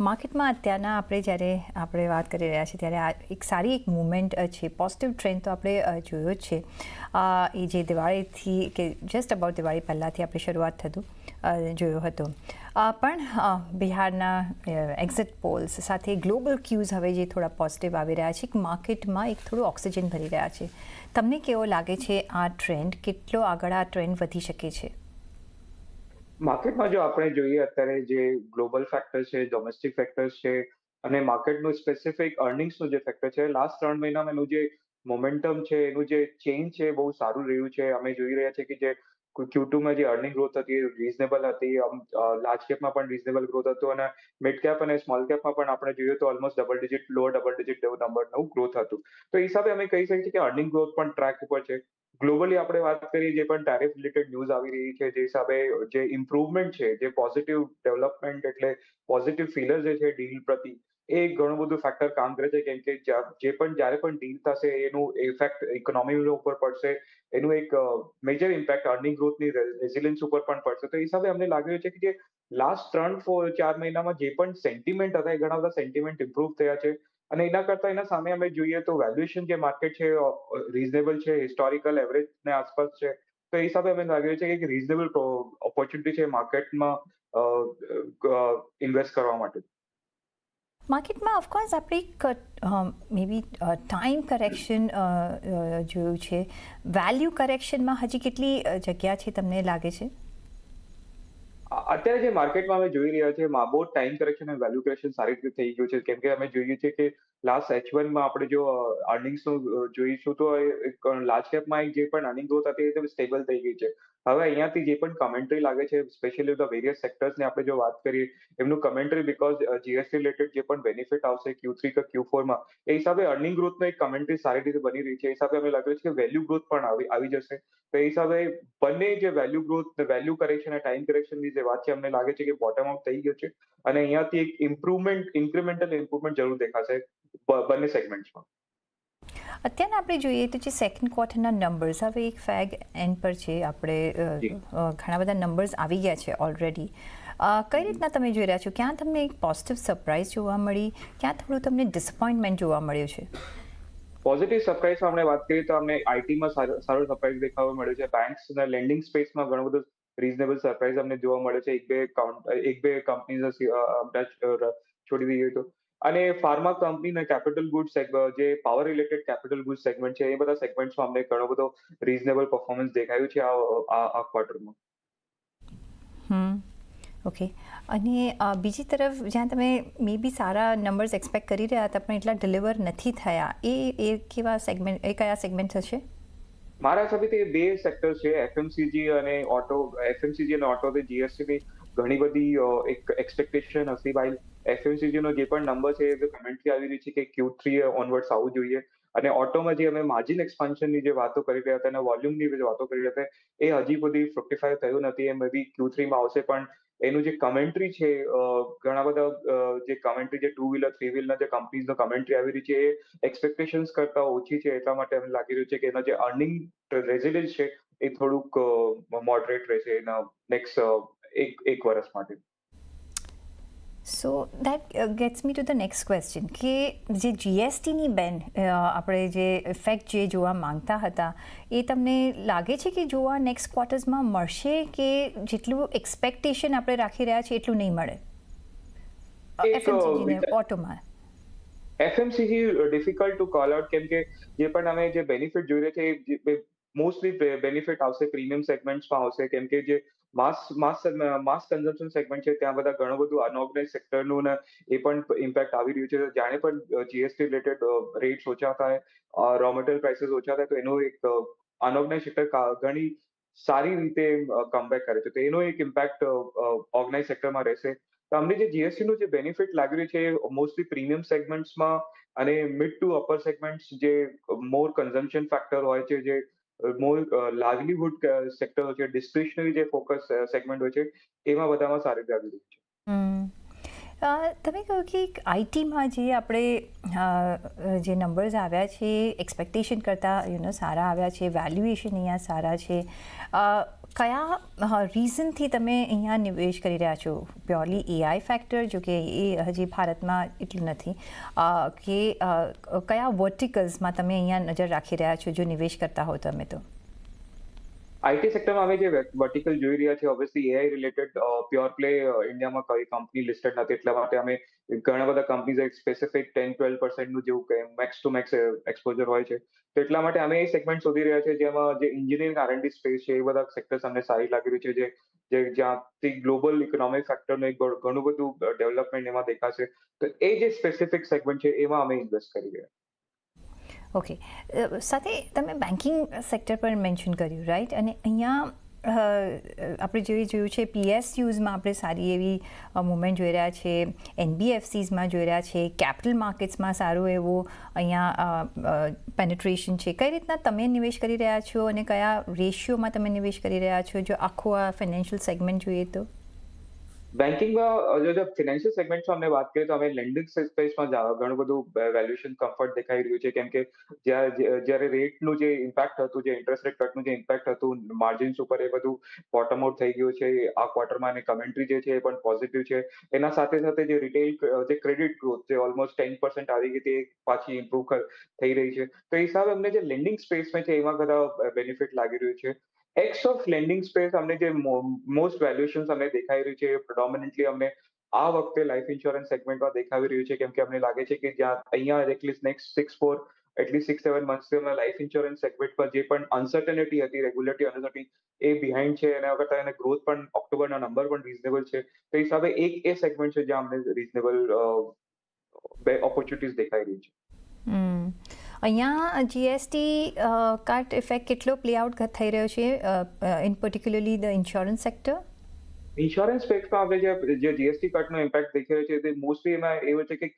માર્કેટમાં અત્યારના આપણે જ્યારે આપણે વાત કરી રહ્યા છીએ, ત્યારે આ એક સારી એક મુમેન્ટ છે. પોઝિટિવ ટ્રેન્ડ તો આપણે જોયો જ છે. એ જે દિવાળીથી કે જસ્ટ અબાઉટ દિવાળી પહેલાંથી આપણે શરૂઆત થતું જોયું હતો. પણ બિહારના એક્ઝિટ પોલ્સ સાથે ગ્લોબલ ક્યુઝ હવે જે થોડા પોઝિટિવ આવી રહ્યા છે માર્કેટમાં એક થોડું ઓક્સિજન ભરી રહ્યા છે. તમને કેવો લાગે છે આ ટ્રેન્ડ કેટલો આગળ આ ટ્રેન્ડ વધી શકે છે? માર્કેટમાં જો આપણે જોઈએ, અત્યારે જે ગ્લોબલ ફેક્ટર છે, ડોમેસ્ટિક ફેક્ટર્સ છે, અને માર્કેટનું સ્પેસિફિક અર્નિંગ્સનું જે ફેક્ટર છે, લાસ્ટ ત્રણ મહિનામાં એનું જે મોમેન્ટમ છે, એનું જે ચેન્જ છે બહુ સારું રહ્યું છે. અમે જોઈ રહ્યા છીએ કે જે ક્યુ માં જે અર્નિંગ ગ્રોથ હતી એ રિઝનેબલ હતી. લાર્જ કેપમાં પણ રિઝનેબલ ગ્રોથ હતું અને મિડ કેપ અને સ્મોલ કેપમાં પણ આપણે જોઈએ તો almost double digit low double digit એવું નંબરનું ગ્રોથ હતું. તો એ હિસાબે અમે કહી શકીએ કે અર્નિંગ ગ્રોથ પણ ટ્રેક ઉપર છે. ગ્લોબલી આપણે વાત કરીએ જે પણ ટેરિફ રિલેટેડ ન્યૂઝ આવી રહી છે, જે હિસાબે જે ઇમ્પ્રુવમેન્ટ છે, જે પોઝિટિવ ડેવલપમેન્ટ એટલે પોઝિટિવ ફીલર જે છે ડીલ પ્રતિ એ ઘણું બધું ફેક્ટર કામ કરે છે, કેમ કે જે પણ જ્યારે પણ ડીલ થશે, એનું ઇફેક્ટ ઇકોનોમી ઉપર પડશે, એનું એક મેજર ઇમ્પેક્ટ અર્નિંગ ગ્રોથની રેઝિલિયન્સ ઉપર પણ પડશે. તો એ હિસાબે અમને લાગી રહ્યું છે કે જે લાસ્ટ ત્રણ ફોર ચાર મહિનામાં જે પણ સેન્ટિમેન્ટ હતા, એ ઘણા બધા સેન્ટિમેન્ટ ઇમ્પ્રુવ થયા છે. અને એના કરતા એના સામે અમે જોઈએ તો વેલ્યુએશન જે માર્કેટ છે રિઝનેબલ છે હિસ્ટોરિકલ એવરેજ ને આસપાસ છે. તો એ હિસાબે અમે લાગી રહ્યું છે કે એક રિઝનેબલ ઓપોર્ચ્યુનિટી છે માર્કેટમાં ઇન્વેસ્ટ કરવા માટે. માર્કેટમાં ઓફકોર્સ આપણે મે બી ટાઈમ કરેક્શન જોયું છે. વેલ્યુ કરેક્શનમાં હજી કેટલી જગ્યા છે તમને લાગે છે? અત્યારે જે માર્કેટમાં અમે જોઈ રહ્યા છીએ બહુ ટાઈમ કરેક્શન અને વેલ્યુ કરેક્શન સારી રીતે થઈ ગયું છે. કેમ કે અમે જોઈએ છીએ કે લાસ્ટ એચ વનમાં આપણે જો અર્નિંગ્સનું જોઈશું તો લાર્જ કેપમાં જે પણ અર્નિંગ ગ્રોથ હતી એ સ્ટેબલ થઈ ગઈ છે. હવે અહીંયાથી જે પણ કમેન્ટ્રી લાગે છે સ્પેશિયલી ધ વેરિયસ સેક્ટર્સની આપણે જો વાત કરીએ, એમનું કમેન્ટ્રી બીકોઝ જીએસટી રિલેટેડ જે પણ બેનિફિટ આવશે ક્યુ થ્રી કે ક્યુ ફોરમાં એ હિસાબે અર્નિંગ ગ્રોથનો એક કમેન્ટ્રી સારી રીતે બની રહી છે. એ હિસાબે અમે લાગે છે કે વેલ્યુ ગ્રોથ પણ આવી આવી જશે. તો એ હિસાબે બંને જે વેલ્યુ ગ્રોથ વેલ્યુ કરેક્શન અને ટાઈમ કરેક્શનની જે વાત છે, અમને લાગે છે કે બોટમ આઉટ થઈ ગયો છે. અને અહીંયાથી એક ઇમ્પ્રુવમેન્ટ ઇન્ક્રીમેન્ટલ ઇમ્પ્રુવમેન્ટ જરૂર દેખાશે બંને સેગમેન્ટ્સમાં અત્યારના આપણે જોઈએ તો જે સેકન્ડ ક્વાર્ટરના નંબર્સ હવે એક ફેગ એન્ડ પર છે આપણે ઘણા બધા નંબર્સ આવી ગયા છે ઓલરેડી કઈ રીતના તમે જોઈ રહ્યા છો? ક્યાં તમને એક પોઝિટિવ સરપ્રાઇઝ જોવા મળી? ક્યાં થોડું તમને ડિસપોઇન્ટમેન્ટ જોવા મળ્યું છે? પોઝિટિવ સરપ્રાઇઝમાં આપણે વાત કરીએ તો અમને આઈટીમાં સારો સારો સરપ્રાઇઝ દેખાવા મળ્યો છે. બેંક્સ અને લેન્ડિંગ સ્પેસમાં ઘણું બધું રીઝનેબલ સરપ્રાઇઝ અમને જોવા મળે છે. એક બે એક બે કંપનીઝ છોડી દઈએ તો અને ફાર્મા કંપની અને કેપિટલ ગુડ જે power related capital good segment છે એ બધા સેગમેન્ટમાં અમને ઘણો બધો રીઝનેબલ પરફોર્મન્સ દેખાયું છે આ આ- ક્વાર્ટરમાં હમ. ઓકે અને બીજી તરફ જ્યાં તમે મે બી સારા નંબર્સ એક્સપેક્ટ કરી રહ્યા હતા પણ એટલા ડિલિવર નથી થયા એ એ કેવા સેગમેન્ટ એ કયા સેગમેન્ટ હશે મારા હિસાબે તે બે સેક્ટર છે એફએમસીજી અને ઓટો એફએમસીજી અને ઓટો તે જીએસટી ની ઘણી બધી એક એક્સપેક્ટેશન હતી ભાઈ એફએમસીજી નો જે પણ નંબર છે એ કમેન્ટ્રી આવી રહી છે કે ક્યુ થ્રી ઓનવર્ડ્સ આવવું જોઈએ. અને ઓટોમાં જે અમે માર્જિન એક્સપાન્શનની જે વાતો કરી રહ્યા હતા અને વોલ્યુમની જે વાતો કરી રહ્યા હતા, એ હજી બધી ફ્રુક્ટિફાય થયું નથી. એ મે બી ક્યુ થ્રીમાં આવશે, પણ એનું જે કમેન્ટ્રી છે ઘણા બધા જે કમેન્ટ્રી જે ટુ વ્હીલર થ્રી વ્હીલના જે કંપનીઝનો કમેન્ટ્રી આવી રહી છે, એ એક્સપેક્ટેશન્સ કરતા ઓછી છે, એટલા માટે અમને લાગી રહ્યું છે કે એનો જે અર્નિંગ રેઝિલિયન્સ છે, એ થોડુંક મોડરેટ રહેશે એના નેક્સ્ટ એક એક વર્ષ માટે. So that gets me to the next question કે જે જીએસટીની બેન આપણે જે ઇફેક્ટ જે જોવા માંગતા હતા એ તમને લાગે છે કે જોવા નેક્સ્ટ ક્વાર્ટર્સમાં મળશે કે જેટલું એક્સપેક્ટેશન આપણે રાખી રહ્યા છીએ એટલું નહીં મળે? એફએમસીજીને ઓટોમાં FMCG difficult to call out કેમ કે જે પણ અમે જે બેનિફિટ જોઈ રહ્યા છે મોસ્ટલી બેનિફિટ આવશે પ્રીમિયમ સેગમેન્ટ્સમાં આવશે કેમ કે જે માસ માસ માસ કન્ઝમ્પશન સેગમેન્ટ છે, ત્યાં બધા ઘણું બધું અનઓર્ગેનાઇઝ સેક્ટરનું ને એ પણ ઇમ્પેક્ટ આવી રહ્યું છે. જાણે પણ જીએસટી રિલેટેડ રેટ્સ ઓછા થાય રો મટીરિયલ પ્રાઇસીસ ઓછા થાય, તો એનું એક અનઓર્ગનાઇઝ સેક્ટર ઘણી સારી રીતે કમબેક કરે છે. તો એનો એક ઇમ્પેક્ટ ઓર્ગનાઇઝ સેક્ટરમાં રહેશે. તો અમને જે જીએસટી નું જે બેનિફિટ લાગી રહ્યું છે મોસ્ટલી પ્રીમિયમ સેગમેન્ટ્સમાં અને મિડ ટુ અપર સેગમેન્ટ્સ જે મોર કન્ઝમ્પશન ફેક્ટર હોય છે, જે મોર લાઇવલીહુડ સેક્ટર હોય છે ડિસ્ક્રિશનરી જે ફોકસ સેગમેન્ટ હોય છે, એમાં બધામાં સારી રીતે આવી રહ્યું છે તમે કહ્યું કે આઈટીમાં જે આપણે જે નંબર્સ આવ્યા છે એક્સપેક્ટેશન કરતાં યુ સારા આવ્યા છે વેલ્યુએશન અહીંયા સારા છે કયા રીઝનથી તમે અહીંયા નિવેશ કરી રહ્યા છો? પ્યોરલી એઆઈ ફેક્ટર જો કે એ હજી ભારતમાં એટલું નથી. કે કયા વર્ટિકલ્સમાં તમે અહીંયા નજર રાખી રહ્યા છો, જો નિવેશ કરતા હો તમે તો? આઈટી સેક્ટરમાં અમે જે વર્ટિકલ જોઈ રહ્યા છીએ obviously AI related pure play ઇન્ડિયામાં કઈ કંપની લિસ્ટેડ નથી. એટલા માટે અમે ઘણા બધા કંપનીઝ એક સ્પેસિફિક ટેન ટ્વેલ્વ પર્સન્ટનું જેવું મેક્સ ટુ મેક્સ એક્સપોઝર હોય છે. તો એટલા માટે અમે એ સેગમેન્ટ શોધી રહ્યા છે જેમાં જે એન્જિનિયરિંગ આરએનડી સ્પેસ છે, એ બધા સેક્ટર્સ અમને સારી લાગી રહ્યું છે, જે જે જ્યાંથી ગ્લોબલ ઇકોનોમિક ફેક્ટરનું એક ઘણું બધું ડેવલપમેન્ટ એમાં દેખાશે. તો એ જે સ્પેસિફિક સેગમેન્ટ છે, એમાં અમે ઇન્વેસ્ટ કરી રહ્યા ઓકે સાથે તમે બેન્કિંગ સેક્ટર પર મેન્શન કર્યું રાઈટ અને અહીંયા આપણે જોઈ જોયું છે પીએસયુઝમાં આપણે સારી એવી મુવમેન્ટ જોઈ રહ્યા છે એનબીએફસીઝમાં જોઈ રહ્યા છે કેપિટલ માર્કેટ્સમાં સારું એવું અહીંયા પેનેટ્રેશન છે. કઈ રીતના તમે નિવેશ કરી રહ્યા છો અને કયા રેશિયોમાં તમે નિવેશ કરી રહ્યા છો? જો આખો આ ફાઇનાન્શિયલ સેગમેન્ટ જોઈએ તો. બેન્કિંગમાં જો ફિનાન્શિયલ સેગમેન્ટમાં અમે વાત કરીએ તો અમે લેન્ડિંગ સ્પેસમાં ઘણું બધું વેલ્યુએશન કમ્ફર્ટ દેખાઈ રહ્યું છે. કેમ કે જ્યારે રેટનું જે ઇમ્પેક્ટ હતું, જે ઇન્ટરેસ્ટ રેટ કટનું જે ઇમ્પેક્ટ હતું માર્જિન્સ ઉપર એ બધું બોટમ આઉટ થઈ ગયું છે. આ ક્વાર્ટરમાં અને કમેન્ટ્રી જે છે એ પણ પોઝિટિવ છે. એના સાથે સાથે જે રિટેલ જે ક્રેડિટ ગ્રોથ જે ઓલમોસ્ટ ટેન પર્સન્ટ આવી ગઈ તે પાછી ઇમ્પ્રુવ થઈ રહી છે. તો એ હિસાબે અમને જે લેન્ડિંગ સ્પેસમાં છે, એમાં બધા બેનિફિટ લાગી રહ્યું છે. એક્સ ઓફ લેન્ડિંગ સ્પેસ અમને જે મોસ્ટ વેલ્યુએશન અમને દેખાઈ રહ્યું છે પ્રોડોમિનન્ટલી અમને આ વખતે લાઈફ ઇન્સ્યોરન્સ સેગમેન્ટમાં દેખાવી રહ્યું છે કેમ કે અમને લાગે છે કે જ્યાં અહીંયા at least next six four at least six seven મંથથી અમે લાઈફ ઇન્સ્યોરન્સ સેગમેન્ટ પર જે પણ અનસર્ટનિટી હતી રેગ્યુલેટરી અનસર્ટનિટી એ બિહાઇન્ડ છે, અને અગર એને ગ્રોથ પણ ઓક્ટોબરના નંબર પણ રીઝનેબલ છે તો હિસાબે એક એ સેગમેન્ટ છે જ્યાં અમને રીઝનેબલ ઓપોર્ચ્યુનિટીઝ દેખાઈ રહી છે હમ. અહીંયા જીએસટી કટ ઇફેક્ટ કેટલો પ્લે આઉટ થઈ રહ્યો છે? In particularly the insurance sector insurance સ્પેસમાં આપણે જે જીએસટી કટનો ઇમ્પેક્ટ દેખી રહ્યો છે, તે મોસ્ટલી એમાં એવું છે કે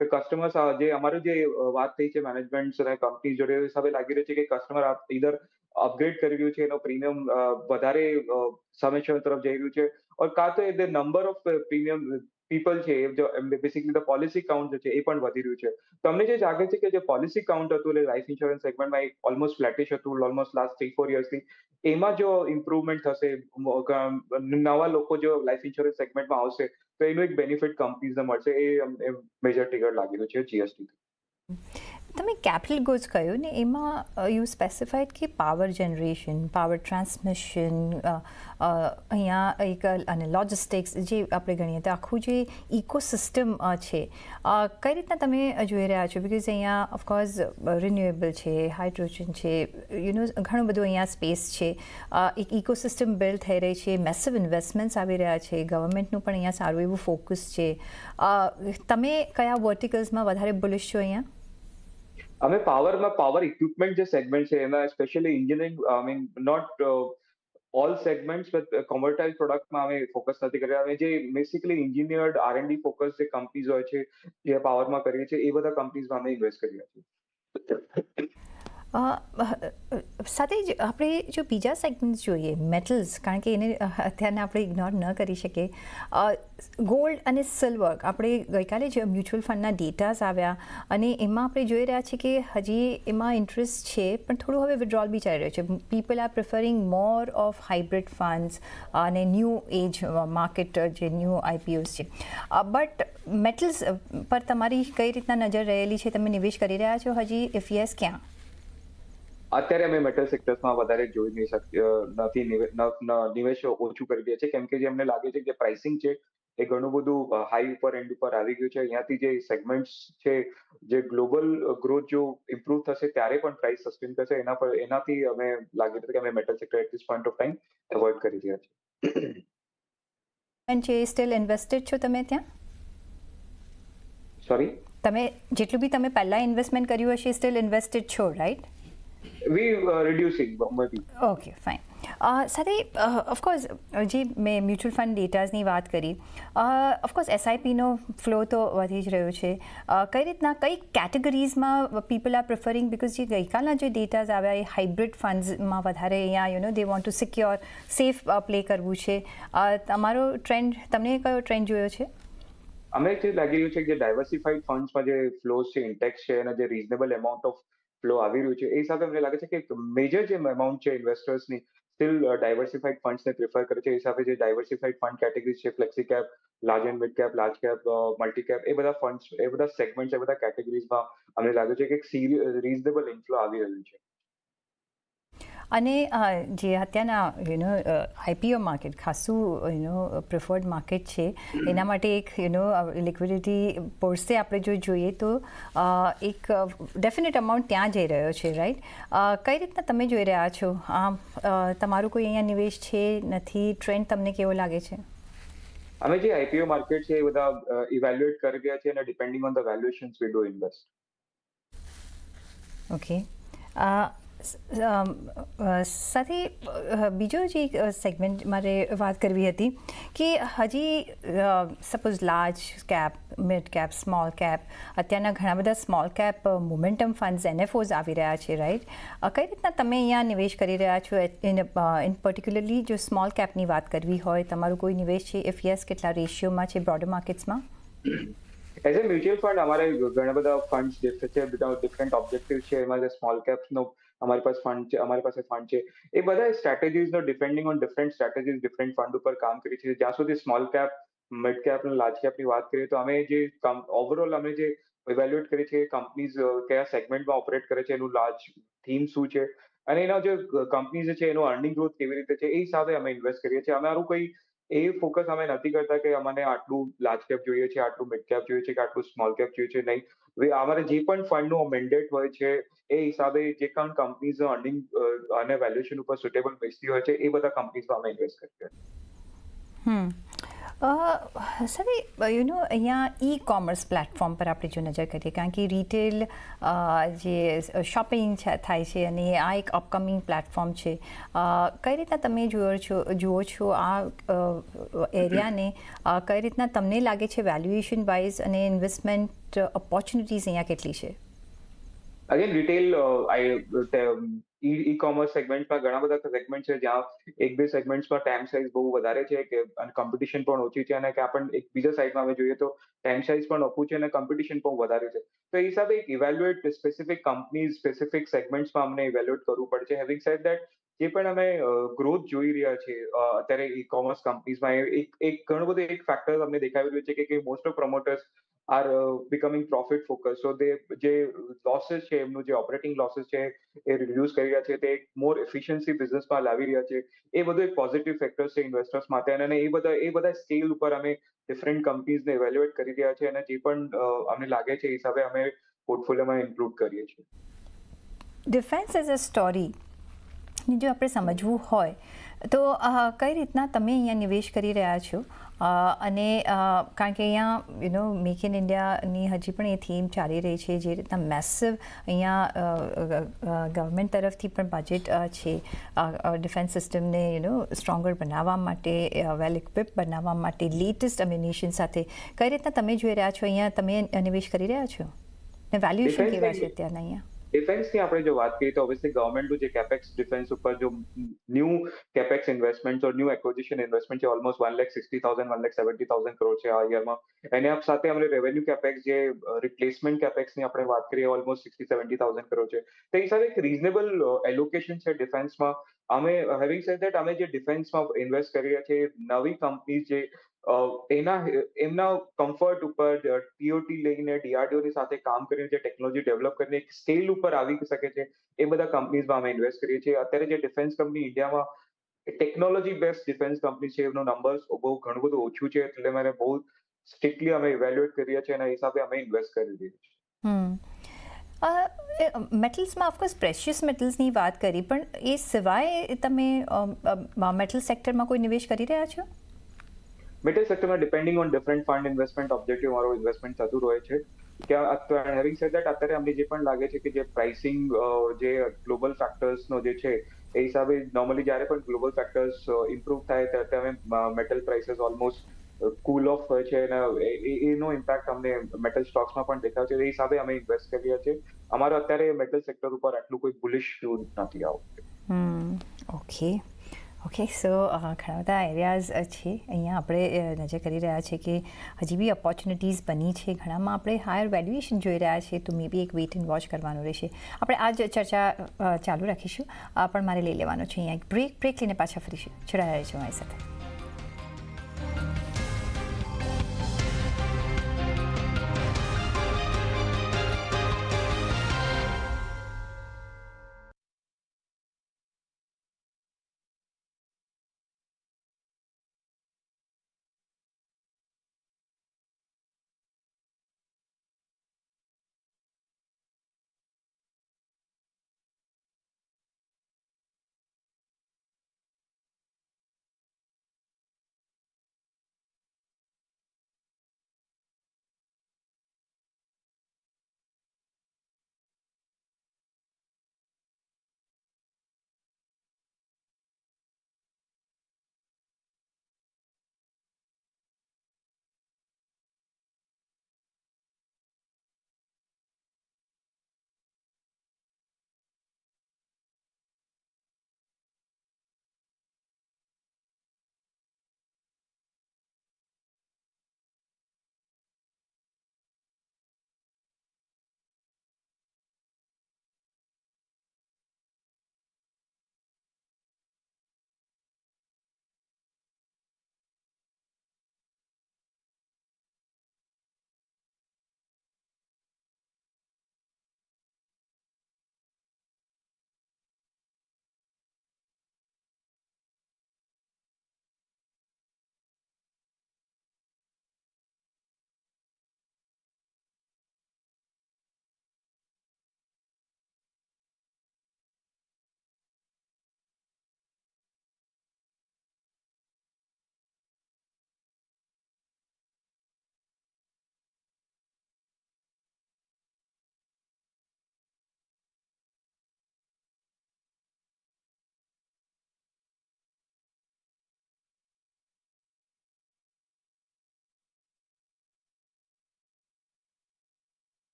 કસ્ટમર્સ જે અમારું જે વાત થઈ છે મેનેજમેન્ટ અને કંપની જોડે, એ હિસાબે લાગી રહ્યું છે કે કસ્ટમર ઇધર અપગ્રેડ કરી રહ્યું છે, એનો પ્રીમિયમ વધારે સમય તરફ જઈ રહ્યું છે, ઓર કાં તો the number of premium people છે બેસિકલી ધ પોલિસી કાઉન્ટ છે, એ પણ વધી રહ્યું છે. તમને જે જાગે છે કે જે પોલિસી કાઉન્ટ હતું, એટલે લાઈફ ઇન્સ્યોરન્સ સેગમેન્ટમાં એક ઓલમોસ્ટ ફ્લેટિશ હતું ઓલમોસ્ટ લાસ્ટ થ્રી ફોર યર્સથી એમાં જો ઇમ્પ્રુવમેન્ટ થશે નવા લોકો જો લાઈફ ઇન્સ્યોરન્સ સેગમેન્ટમાં આવશે, તો એનું એક બેનિફિટ કંપનીઝને મળશે, એ મેજર ટિગર લાગી રહ્યું છે જીએસટી તમે કેપિટલ ગુડ્સ કહ્યું ને, એમાં યુ સ્પેસિફાઈડ કે પાવર જનરેશન પાવર ટ્રાન્સમિશન અહીંયા એક અને લોજિસ્ટિક્સ જે આપણે ગણીએ તો આખું જે ઇકોસિસ્ટમ છે. કઈ રીતના તમે જોઈ રહ્યા છો? બિકોઝ અહીંયા ઓફકોર્સ રિન્યુએબલ છે હાઇડ્રોજન છે યુ નો ઘણું બધું અહીંયા સ્પેસ છે. એક ઇકોસિસ્ટમ બિલ્ડ થઈ રહી છે મેસિવ ઇન્વેસ્ટમેન્ટ્સ આવી રહ્યા છે ગવર્મેન્ટનું પણ અહીંયા સારું એવું ફોકસ છે. તમે કયા વર્ટિકલ્સમાં વધારે બુલિશ છો અહીંયા? અમે પાવરમાં પાવર ઇક્વિપમેન્ટ જે સેગમેન્ટ છે, એમાં specially engineering I mean not all segments with commoditized પ્રોડક્ટમાં અમે ફોકસ નથી કરી અમે જે basically engineered R and D focus જે કંપનીઝ હોય છે, જે પાવરમાં કરીએ છીએ, એ બધા કંપનીઝમાં અમે ઇન્વેસ્ટ કરીએ છીએ. સાથે જ આપણે જો બીજા સેગમેન્ટ્સ જોઈએ મેટલ્સ કારણ કે એને અત્યારના આપણે ઇગ્નોર ન કરી શકીએ. ગોલ્ડ અને સિલ્વર આપણે ગઈકાલે જ મ્યુચ્યુઅલ ફંડના ડેટાસ આવ્યા અને એમાં આપણે જોઈ રહ્યા છીએ કે હજી એમાં ઇન્ટરેસ્ટ છે, પણ થોડું હવે વિડ્રોલ બી ચાલી રહ્યું છે. People are preferring more of hybrid funds અને ન્યૂ એજ માર્કેટ જે ન્યૂ આઈપીઓસ છે. બટ મેટલ્સ પર તમારી કઈ રીતના નજર રહેલી છે? તમે નિવેશ કરી રહ્યા છો હજી? ઇફ યસ ક્યાં? અત્યારે અમે મેટલ સેક્ટર્સમાં વધારે જોઈ નહીં શકીએ નથી નિવેશ ઓછું કરી રહ્યા છે કેમ કે જે અમને લાગે છે કે પ્રાઇસિંગ છે એ ઘણું બધું હાઈ ઉપર એન્ડ ઉપર આવી ગયું છે. અહીંયાથી જે સેગમેન્ટ્સ છે જે ગ્લોબલ ગ્રોથ જો ઇમ્પ્રુવ થશે ત્યારે પણ પ્રાઇસ સસ્ટેન થશે. એના પર એનાથી અમે લાગી રહ્યું કે અમે metal sector at this point of time avoid કરી રહ્યા છીએ. જે સ્ટીલ ઇન્વેસ્ટેડ છો તમે ત્યાં? સોરી તમે જેટલું બી તમે પહેલા ઇન્વેસ્ટમેન્ટ કર્યું હશે સ્ટીલ ઇન્વેસ્ટેડ છો right we reducing maybe. Okay, fine સાથે ઓફકોર્સ જે મેં મ્યુચ્યુઅલ ફંડ ડેટાઝની વાત કરી ઓફકોર્સ એસઆઈપીનો ફ્લો તો વધી જ રહ્યો છે કઈ રીતના કઈ કેટેગરીઝમાં પીપલ આર પ્રિફરિંગ બિકોઝ જે ગઈકાલના જે ડેટાઝ આવ્યા એ હાઇબ્રિડ ફંડ્સમાં વધારે અહીંયા you know they want to secure safe play કરવું છે તમારો ટ્રેન્ડ તમને કયો ટ્રેન્ડ જોયો છે અમે જે લાગી રહ્યું છે કે ડાયવર્સિફાઈડ ફંડ્સમાં જે ફ્લોઝ છે ઇન્ટેક્સ છે અને જે રીઝનેબલ એમાઉન્ટ ઓફ ફ્લો આવી રહ્યું છે. એ હિસાબે મને લાગે છે કે મેજર જે અમાઉન્ટ છે ઇન્વેસ્ટર્સની સ્ટીલ ડાયવર્સિફાઈડ ફંડ્સને પ્રિફર કરે છે. એ હિસાબે જે ડાયવર્સિફાઈડ ફંડ કેટેગરીઝ છે flexi cap large and mid cap large cap multi cap એ બધા ફંડ્સ એ બધા સેગમેન્ટ એ બધા કેટેગરીઝમાં અમને લાગે છે કે એક રીઝનેબલ ઇન્ફ્લો આવી રહ્યું છે. અને જે અત્યારના યુનો આઈપીઓ માર્કેટ ખાસું યુનો પ્રિફર્ડ માર્કેટ છે એના માટે એક યુનો લિક્વિડિટી પોર્સે આપણે જો જોઈએ તો એક ડેફિનેટ અમાઉન્ટ ત્યાં જઈ રહ્યો છે રાઈટ કઈ રીતના તમે જોઈ રહ્યા છો? આમ તમારું કોઈ અહીંયા નિવેશ છે નથી? ટ્રેન્ડ તમને કેવો લાગે છે? અમે જે આઈપીઓ માર્કેટ છે એ બધા ઇવેલ્યુએટ કરી રહ્યા છે અને depending on the valuations we do invest okay સાથે બીજો જે સેગમેન્ટ મારે વાત કરવી હતી કે હજી suppose large cap mid cap small cap અત્યારના ઘણા બધા small cap momentum funds NFOs આવી રહ્યા છે રાઈટ કઈ રીતના તમે અહીંયા નિવેશ કરી રહ્યા છો? ઇન ઇન પર્ટિક્યુલરલી જો સ્મોલ કેપની વાત કરવી હોય, તમારું કોઈ નિવેશ છે? ઇફ યસ કેટલા રેશિયોમાં છે બ્રોડર માર્કેટ્સમાં એઝ અ મ્યુચ્યુઅલ ફંડ અમારે ઘણા બધા ફંડ્સ છે ડિફરન્ટ ઓબ્જેક્ટિવ છે. એમાં સ્મોલ કેપ્સનો અમારી પાસે ફંડ છે, અમારી પાસે ફંડ છે. એ બધા સ્ટ્રેટેજીસનો depending on different strategies different fund ઉપર કામ કરી છે. જ્યાં સુધી સ્મોલ કેપ મિડ કેપ અને લાર્જ કેપની વાત કરીએ તો અમે જે ઓવરઓલ અમે જે ઇવેલ્યુએટ કરીએ છીએ કંપનીઝ કયા સેગમેન્ટમાં ઓપરેટ કરે છે, એનું લાર્જ થીમ શું છે? અને એના જે કંપનીઝ છે, એનો અર્નિંગ ગ્રોથ કેવી રીતે છે, એ હિસાબે અમે ઇન્વેસ્ટ કરીએ છીએ. અમારું કોઈ એ ફોકસ અમે નથી કરતા કે અમને આટલું લાર્જ કેપ જોઈએ છે, આટલું મિડ કેપ જોઈએ છે કે આટલું સ્મોલ કેપ જોઈએ છે, નહીં. અમારે જે પણ ફંડનું મેન્ડેટ હોય છે, એ હિસાબે જે પણ કંપનીઝ અર્નિંગ અને વેલ્યુએશન ઉપર સુટેબલ બેસતી હોય છે, એ બધા કંપનીઝમાં અમે ઇન્વેસ્ટ કરીએ. સર યુ નો અહીંયા ઈ કોમર્સ પ્લેટફોર્મ પર આપણે જો નજર કરીએ, કારણ કે રિટેલ જે શોપિંગ થાય છે અને આ એક અપકમિંગ પ્લેટફોર્મ છે. કઈ રીતના તમે જુઓ છો જુઓ છો આ એરિયાને કઈ રીતના તમને લાગે છે વેલ્યુએશન વાઇઝ અને ઇન્વેસ્ટમેન્ટ ઓપોર્ચ્યુનિટીઝ અહીંયા કેટલી છે? અગેન રિટેલ ઈ કોમર્સ સેગમેન્ટમાં ઘણા બધા સેગમેન્ટ છે જ્યાં એક બે સેગમેન્ટ્સમાં ટાઈમ સાઇઝ બહુ વધારે છે કે, અને કોમ્પિટિશન પણ ઓછી છે અને કે આપણને એક બીજા સાઇડમાં અમે જોઈએ તો ટાઈમ સાઇઝ પણ ઓછું છે અને કોમ્પિટિશન પણ વધારે છે. તો એ હિસાબે એક ઇવેલ્યુએટ સ્પેસિફિક કંપનીઝ સ્પેસિફિક સેગમેન્ટ્સમાં અમને ઇવેલ્યુએટ કરવું પડશે હેવિંગ સેડ દેટ જે પણ અમે ગ્રોથ જોઈ રહ્યા છે અત્યારે ઈ કોમર્સ કંપનીઝમાં એક એક ઘણું બધું એક ફેક્ટર અમને દેખાઈ રહ્યું છે કે most of promoters are becoming profit focus so they જે લોસીસ છે, એમનું જે ઓપરેટિંગ લોસીસ છે, એ રિડ્યુસ કરી રહ્યા છે. તે એક મોર એફિશિયન્સી બિઝનેસમાં લાવી રહ્યા છે. એ બધું એક પોઝિટિવ ફેક્ટર્સ છે ઇન્વેસ્ટર્સ માટે. અને એ બધા એ બધા સ્કેલ ઉપર અમે ડિફરન્ટ કંપનીઝને ઇવેલ્યુએટ કરી રહ્યા છે. અને જે પણ અમને લાગે છે એ હિસાબે અમે પોર્ટફોલિયોમાં ઇન્ક્લુડ કરીએ છીએ. ડિફેન્સ એઝ અ સ્ટોરી જો આપણે સમજવું હોય તો કઈ રીતના તમે અહીંયા નિવેશ કરી રહ્યા છો? અને કારણ કે અહીંયા યુ નો મેક ઇન ઇન્ડિયાની હજી પણ એ થીમ ચાલી રહી છે જે રીતના મેસિવ અહીંયા ગવર્મેન્ટ તરફથી પણ બજેટ છે. ડિફેન્સ સિસ્ટમને યુ નો સ્ટ્રોંગર બનાવવા માટે વેલ ઇક્વિપ બનાવવા માટે લેટેસ્ટ અમ્યુનિશન સાથે. કઈ રીતના તમે જોઈ રહ્યા છો? અહીંયા તમે નિવેશ કરી રહ્યા છો? ને વેલ્યુએશન કેવા છે અત્યારના અહીંયા? ડિફેન્સની આપણે જો વાત કરીએ તો ઓબ્વિયસલી ગવર્મેન્ટનું જે કેપેક્સ ડિફેન્સ ઉપર જો new capex investment or new acquisition investment છે almost one lakh sixty thousand one lakh seventy thousand crore છે આ યરમાં એની આપ સાથે આપણે રેવન્યુ કેપેક્સ જે રિપ્લેસમેન્ટ કેપેક્સની આપણે વાત કરીએ almost sixty seventy thousand crore છે. તે હિસાબે એક રીઝનેબલ એલોકેશન છે ડિફેન્સમાં અમે હેવિંગ સેડ દેટ અમે જે ડિફેન્સમાં ઇન્વેસ્ટ કરી રહ્યા છીએ, નવી કંપની જે એના, એમના કમ્ફર્ટ ઉપર ટીઓટી લઈને ડીઆરડીઓની સાથે કામ કરીને જે ટેકનોલોજી ડેવલપ કરીને એક સ્કેલ ઉપર આવી શકે છે, એ બધા કંપનીઝમાં અમે ઇન્વેસ્ટ કરીએ છીએ. અત્યારે જે ડિફેન્સ કંપની ઇન્ડિયામાં ટેકનોલોજી બેસ્ડ ડિફેન્સ કંપની છે, એમનું નંબર્સ બહુ ઘણું બધું ઓછું છે, એટલે મને બહુ સ્ટ્રિક્ટલી અમે ઇવેલ્યુએટ કરીએ છીએ અને હિસાબે અમે ઇન્વેસ્ટ કરી દઈએ છીએ. મેટલ્સમાં ઓફકોર્સ પ્રેશિયસ મેટલ્સની વાત કરી, પણ એ સિવાય તમે મેટલ સેક્ટરમાં કોઈ નિવેશ કરી રહ્યા છો? મેટલ સેક્ટરમાં depending on different fund investment objective મારો ઇન્વેસ્ટમેન્ટ થતું રહે છે. કે હેવિંગ સેડ દેટ અત્યારે અમને જે પણ લાગે છે કે જે પ્રાઇસિંગ જે ગ્લોબલ ફેક્ટર્સનો જે છે, એ હિસાબે નોર્મલી જ્યારે પણ ગ્લોબલ ફેક્ટર્સ ઇમ્પ્રુવ થાય ત્યારે અમે metal prices almost cool off હોય છે. અને એનો ઇમ્પેક્ટ અમને મેટલ સ્ટોક્સમાં પણ દેખાય છે. એ હિસાબે અમે ઇન્વેસ્ટ કરીએ છીએ. અમારો અત્યારે મેટલ સેક્ટર ઉપર આટલું કોઈ બુલિશ વ્યૂ નથી આવતું. ઓકે ઓકે સો ઘણા બધા એરિયાઝ છે. અહીંયા આપણે નજર કરી રહ્યા છે કે હજી બી ઓપોર્ચ્યુનિટીઝ બની છે. ઘણામાં આપણે હાયર વેલ્યુએશન જોઈ રહ્યા છીએ, તો મે બી એક વેઇટ એન્ડ વોચ કરવાનું રહેશે. આપણે આ જ ચર્ચા ચાલુ રાખીશું. પણ મારે લઈ લેવાનો છે. અહીંયા એક બ્રેક બ્રેક લઈને પાછા ફરીશું. જોડાયા રહેજો મારી સાથે.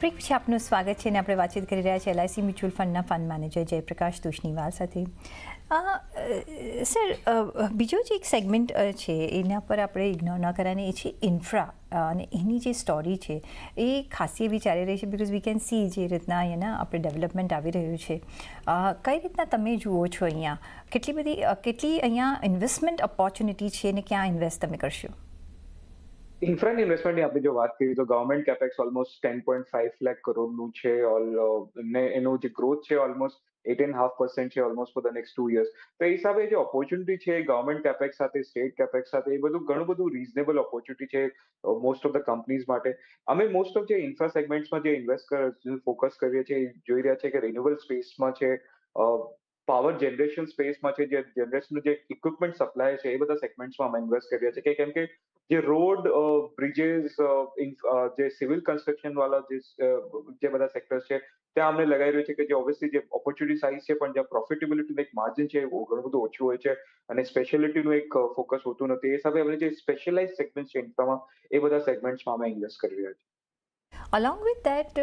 બ્રેક પછી આપનું સ્વાગત છે અને આપણે વાતચીત કરી રહ્યા છીએ એલઆઈસી મ્યુચ્યુઅલ ફંડના ફંડ મેનેજર જયપ્રકાશ તુષ્ણીવાલ સાથે. સર બીજો જે એક સેગમેન્ટ છે, એના પર આપણે ઇગ્નોર ન કરવાની, એ છે ઇન્ફ્રા અને એની જે સ્ટોરી છે, એ ખાસી એવી ચાલી રહી છે બિકોઝ વી કેન સી જે રીતના અહીંયાના આપણે ડેવલપમેન્ટ આવી રહ્યું છે. કઈ રીતના તમે જુઓ છો અહીંયા? કેટલી બધી કેટલી અહીંયા ઇન્વેસ્ટમેન્ટ ઓપોર્ચ્યુનિટી છે અને ક્યાં ઇન્વેસ્ટ તમે કરશો? ઇન્ફ્રાની ઇન્વેસ્ટમેન્ટની આપણે જો વાત કરીએ તો government capex almost ten point five lakh કરોડનું છે. ઓલ ને એનું જે ગ્રોથ છે almost eight and half percent છે almost for the next two years તો એ હિસાબે જે ઓપોર્ચ્યુનિટી છે ગવર્મેન્ટ કેપેક્સ સાથે સ્ટેટ કેપેક્સ સાથે, એ બધું ઘણું બધું રીઝનેબલ ઓપોર્ચ્યુનિટી છે મોસ્ટ ઓફ ધ કંપનીઝ માટે. અમે મોસ્ટ ઓફ જે ઇન્ફ્રા સેગમેન્ટ્સમાં જે ઇન્વેસ્ટ ફોકસ કરીએ છીએ જોઈ રહ્યા છે કે રિન્યુઅલ સ્પેસમાં છે પાવર જનરેશન સ્પેસમાં છે, જે જનરેશનનું જે ઇક્વિપમેન્ટ સપ્લાય છે, એ બધા સેગમેન્ટ્સમાં અમે ઇન્વેસ્ટ કરીએ છીએ કે કેમ કે જે રોડ બ્રિજેસ જે સિવિલ કન્સ્ટ્રક્શન વાળા જે બધા સેક્ટર્સ છે, ત્યાં અમને લગાવી રહ્યું છે કે જે ઓબ્વિયસલી જે ઓપોર્ચ્યુનિટી સાઇઝ છે, પણ જ્યાં પ્રોફિટેબિલિટીનું એક માર્જિન છે એ ઘણું બધું ઓછું હોય છે, અને સ્પેશિયાલિટીનું એક ફોકસ હોતું નથી. એ હિસાબે અમે જે સ્પેશિયલાઇઝ સેગમેન્ટ છે ઇન્ફ્રામાં એ બધા સેગમેન્ટ્સમાં અમે ઇન્વેસ્ટ કરી રહ્યા છીએ. Along with that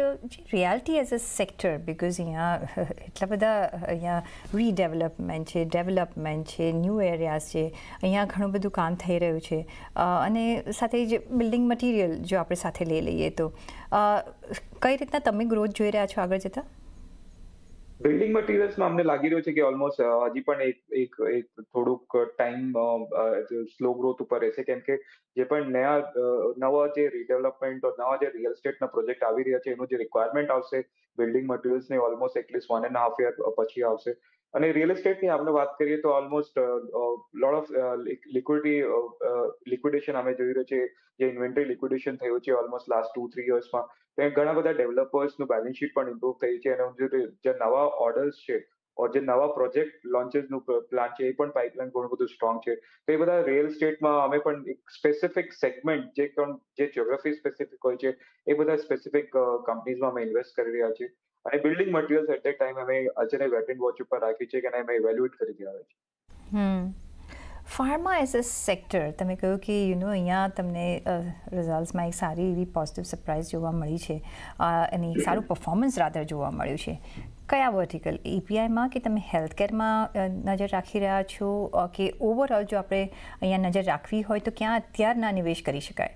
realty as a sector because અહીંયા એટલા બધા અહીંયા રીડેવલપમેન્ટ છે ડેવલપમેન્ટ છે ન્યૂ એરિયાઝ છે, અહીંયા ઘણું બધું કામ થઈ રહ્યું છે. અને સાથે જ બિલ્ડિંગ મટીરિયલ જો આપણે સાથે લઈ લઈએ તો કઈ રીતના તમે ગ્રોથ જોઈ રહ્યા છો આગળ જતાં? બિલ્ડિંગ મટીરિયલ્સમાં અમને લાગી રહ્યું છે કે ઓલમોસ્ટ હજી પણ એક એક એક થોડુંક ટાઈમ સ્લો ગ્રોથ ઉપર રહેશે. કેમ કે જે પણ નયા નવા જે રીડેવલપમેન્ટ નવા જે રિયલ સ્ટેટના પ્રોજેક્ટ આવી રહ્યા છે, એનું જે રિક્વાયરમેન્ટ આવશે building મટીરિયલ્સની almost at least one and half year પછી આવશે. અને રિયલ એસ્ટેટની આપણે વાત કરીએ તો almost lot of liquidity liquidation અમે જોઈ રહ્યો છે જે ઇન્વેન્ટરી લિક્વિડેશન થયું છે ઓલમોસ્ટ લાસ્ટ ટુ થ્રી યર્સમાં ત્યાં ઘણા બધા ડેવલપર્સનું બેલેન્સ શીટ પણ ઇમ્પ્રુવ થઈ છે. અને જે નવા ઓર્ડર્સ છે જે નવા પ્રોજેક્ટ લોન્ચેસનું પ્લાન છે, એ પણ પાઇપલાઇન ઘણું બધું સ્ટ્રોંગ છે. તો એ બધા રિયલ સ્ટેટમાં અમે પણ એક સ્પેસિફિક સેગમેન્ટ જે પણ, જે જ્યોગ્રાફી સ્પેસિફિક હોય છે, એ બધા સ્પેસિફિક કંપનીઝમાં અમે ઇન્વેસ્ટ કરી રહ્યા છીએ. અને building materials at the time અમે અજયને વેટ એન્ડ વોચ ઉપર રાખી છે કે અમે ઇવેલ્યુએટ કરી રહ્યા hmm. Pharma as a sector તમે કહ્યું કે યુ નો અહીંયા તમને રિઝલ્ટ્સમાં એક સારી એવી પોઝિટિવ સરપ્રાઇઝ જોવા મળી છે. અને એક સારું પરફોર્મન્સ રાધર જોવા મળ્યું છે. કયા વર્ટિકલ એપીઆઈમાં કે તમે હેલ્થ કેરમાં નજર રાખી રહ્યા છો? કે ઓવરઓલ જો આપણે અહીંયા નજર રાખવી હોય તો ક્યાં અત્યારના નિવેશ કરી શકાય?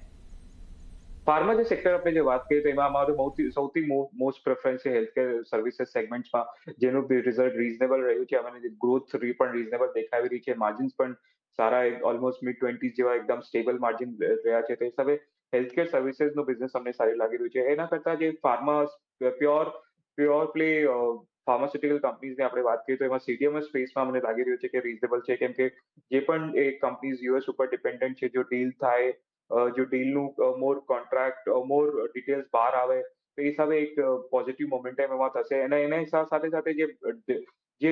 ફાર્મા જે સેક્ટર આપણે જે વાત કરીએ તો એમાં અમારું સૌથી મોસ્ટ પ્રેફરન્સ છે હેલ્થકેર સર્વિસીસ સેગમેન્ટમાં જેનું રિઝલ્ટ રીઝનેબલ રહ્યું છે. અને ગ્રોથ પણ રીઝનેબલ દેખાવી રહી છે. માર્જિન્સ પણ સારા ઓલમોસ્ટ મિડ ટ્વેન્ટીઝ જેવા એકદમ સ્ટેબલ માર્જિન રહ્યા છે. તે હિસાબે હેલ્થકેર સર્વિસીસનું બિઝનેસ અમને સારી લાગી રહ્યું છે. એના કરતાં જે pharma pure pure play pharmaceutical કંપનીઝની આપણે વાત કરીએ તો એમાં સીડીએમએસ સ્પેસમાં મને લાગી રહ્યું છે કે રીઝનેબલ છે. કેમ કે જે પણ એ કંપનીઝ યુએસ ઉપર ડિપેન્ડન્ટ છે, જો ડીલ થાય જો ડીલનું મોર કોન્ટ્રાક્ટ મોર ડિટેલ્સ બહાર આવે, તો એ હિસાબે એક પોઝિટિવ મોમેન્ટમ એમાં થશે. અને એના હિસાબ સાથે સાથે જે જે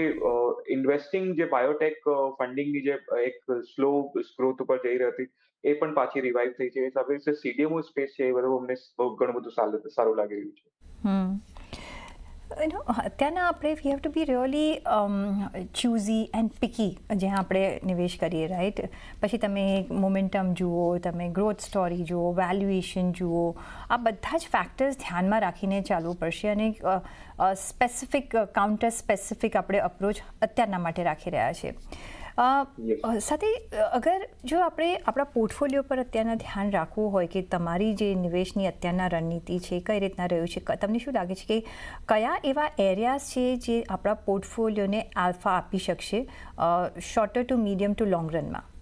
ઇન્વેસ્ટિંગ જે બાયોટેક ફંડિંગની જે એક સ્લો ગ્રોથ ઉપર જઈ રહી હતી, એ પણ પાછી રિવાઇવ થઈ છે. એ હિસાબે સીડીએમઓ સ્પેસ છે, એ બધું અમને ઘણું બધું સારું સારું લાગી રહ્યું છે. હમ. યુ નો અત્યારના આપણે we have to be really choosy and picky જ્યાં આપણે નિવેશ કરીએ રાઈટ પછી તમે મોમેન્ટમ જુઓ, તમે ગ્રોથ સ્ટોરી જુઓ વેલ્યુએશન જુઓ, આ બધા જ ફેક્ટર્સ ધ્યાનમાં રાખીને ચાલવું પડશે અને સ્પેસિફિક કાઉન્ટર સ્પેસિફિક આપણે અપ્રોચ અત્યારના માટે રાખી રહ્યા છીએ. સાથે અગર જો આપણે આપણા પોર્ટફોલિયો પર અત્યારના ધ્યાન રાખવું હોય કે તમારી જે નિવેશની અત્યારના રણનીતિ છે કઈ રીતના રહ્યું છે તમને શું લાગે છે કે કયા એવા એરિયાઝ છે જે આપણા પોર્ટફોલિયોને આલ્ફા આપી શકશે shorter to medium to long રનમાં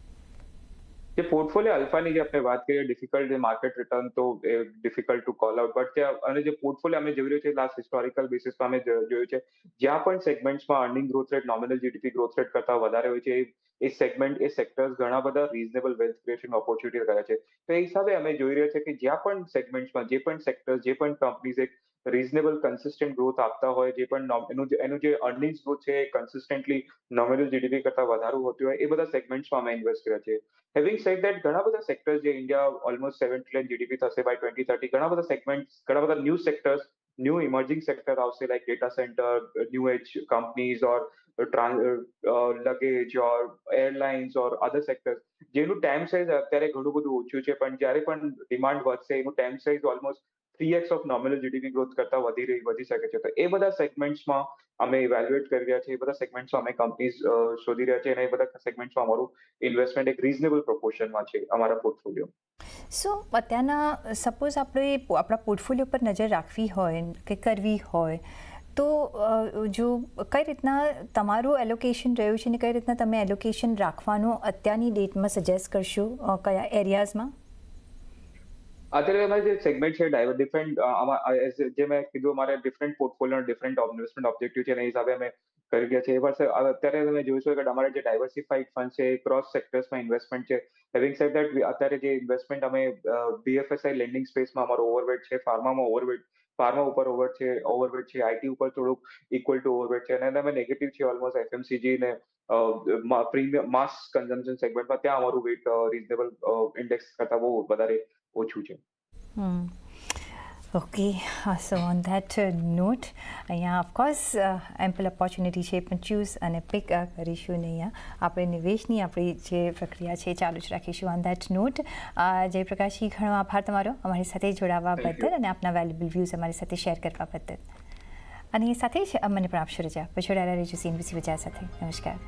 જે પોર્ટફોલિયો અલ્ફાની જે આપણે વાત કરીએ ડિફિકલ્ટ માર્કેટ રિટર્ન તો એ difficult to call out but અને જે પોર્ટફોલિયો અમે જોઈ રહ્યું છે લાસ્ટ હિસ્ટોરિકલ બેસિસમાં અમે જોયું છે, જ્યાં પણ સેગમેન્ટ્સમાં earning growth rate nominal GDP growth rate કરતા વધારે હોય છે, એ- સેગમેન્ટ એ સેક્ટર્સ ઘણા બધા રીઝનેબલ વેલ્થ ક્રિએશન ઓપોર્ચ્યુનિટી રહ્યા છે. તો એ હિસાબે અમે જોઈ રહ્યા છે કે જ્યાં પણ સેગમેન્ટ્સમાં જે પણ સેક્ટર્સ જે પણ કંપનીઝ એક રીઝનેબલ કન્સિસ્ટન્ટ ગ્રોથ આપતા હોય, જે પણ એનું જે એનું જે અર્નિંગ્સ ગ્રોથ છે, એ કન્સિસ્ટન્ટલી નોમિનલ જીડીપી કરતા વધારે હોતું હોય, એ બધા સેગમેન્ટ્સમાં અમે ઇન્વેસ્ટ કર્યા છે. હેવિંગ સેડ દેટ ઘણા બધા સેક્ટર્સ જે India almost seven trillion GDP થશે બાય ટ્વેન્ટી થર્ટી ઘણા બધા સેગમેન્ટ ઘણા બધા new sectors new emerging sector આવશે like data centre new age companies or luggage or airlines or other sectors જેનું ટાઈમ સાઇઝ અત્યારે ઘણું બધું ઓછું છે, પણ જ્યારે પણ ડિમાન્ડ વધશે, એનું time size almost three X of nominal GDP growth કરતા વધી રહી, વધી શકે છે. તો એ બધા સેગમેન્ટ્સમાં અમે ઇવેલ્યુએટ કરી રહ્યા છીએ. એ બધા સેગમેન્ટ્સમાં અમે કંપનીઝ શોધી રહ્યા છીએ. અને એ બધા સેગમેન્ટ્સમાં અમારું ઇન્વેસ્ટમેન્ટ એક રીઝનેબલ પ્રોપોર્શનમાં છે, અમારા પોર્ટફોલિયો સો અત્યારના સપોઝ આપણે આપણા પોર્ટફોલિયો પર નજર રાખવી હોય કે કરવી હોય, તો જો કઈ રીતના તમારું એલોકેશન રહ્યું છે ને કઈ રીતના તમે એલોકેશન રાખવાનું અત્યારની ડેટમાં સજેસ્ટ કરશો કયા એરિયાઝમાં અત્યારે અમારે જે સેગમેન્ટ છે ડાયવર ડિફરન્ટ જે મેં કીધું, અમારે different portfolio different investment objective છે, એના હિસાબે અમે કરી રહ્યા છીએ. એ વર્ષે અત્યારે તમે જોઈશું કે અમારે જે ડાયવર્સિફાઈડ ફંડ છે, એ ક્રોસ સેક્ટર્સમાં ઇન્વેસ્ટમેન્ટ છે. હેવિંગ સેડ દેટ અત્યારે જે ઇન્વેસ્ટમેન્ટ અમે બીએફએસઆઈ લેન્ડિંગ સ્પેસમાં અમારો ઓવરવેટ છે ફાર્મામાં ઓવરવેટ ફાર્મા ઉપર ઓવર છે ઓવરવેટ છે આઈટી ઉપર થોડુંક ઇક્વલ ટુ ઓવરવેટ છે. અને અમે નેગેટિવ છે ઓલમોસ્ટ એફએમસીજી ને પ્રીમિયમ માસ કન્ઝમ્પશન સેગમેન્ટમાં ત્યાં અમારું વેટ રિઝનેબલ ઇન્ડેક્સ કરતા બહુ વધારે ઓછું છે. Okay so on that note અહીંયા ઓફકોર્સ એમ્પલ ઓપોર્ચ્યુનિટી છે પણ ચૂઝ અને પિક કરીશું ને અહીંયા. આપણે નિવેશની આપણી જે પ્રક્રિયા છે એ ચાલુ જ રાખીશું ઓન ધેટ નોટ જયપ્રકાશજી ઘણો આભાર તમારો અમારી સાથે જોડાવા બદલ અને આપના વેલ્યુબલ વ્યૂઝ અમારી સાથે શેર કરવા બદલ. અને એ સાથે જ મને પણ આપશો રજા. પછી જોડાયેલા રહેજો સીએનબીસી બજાર સાથે. નમસ્કાર.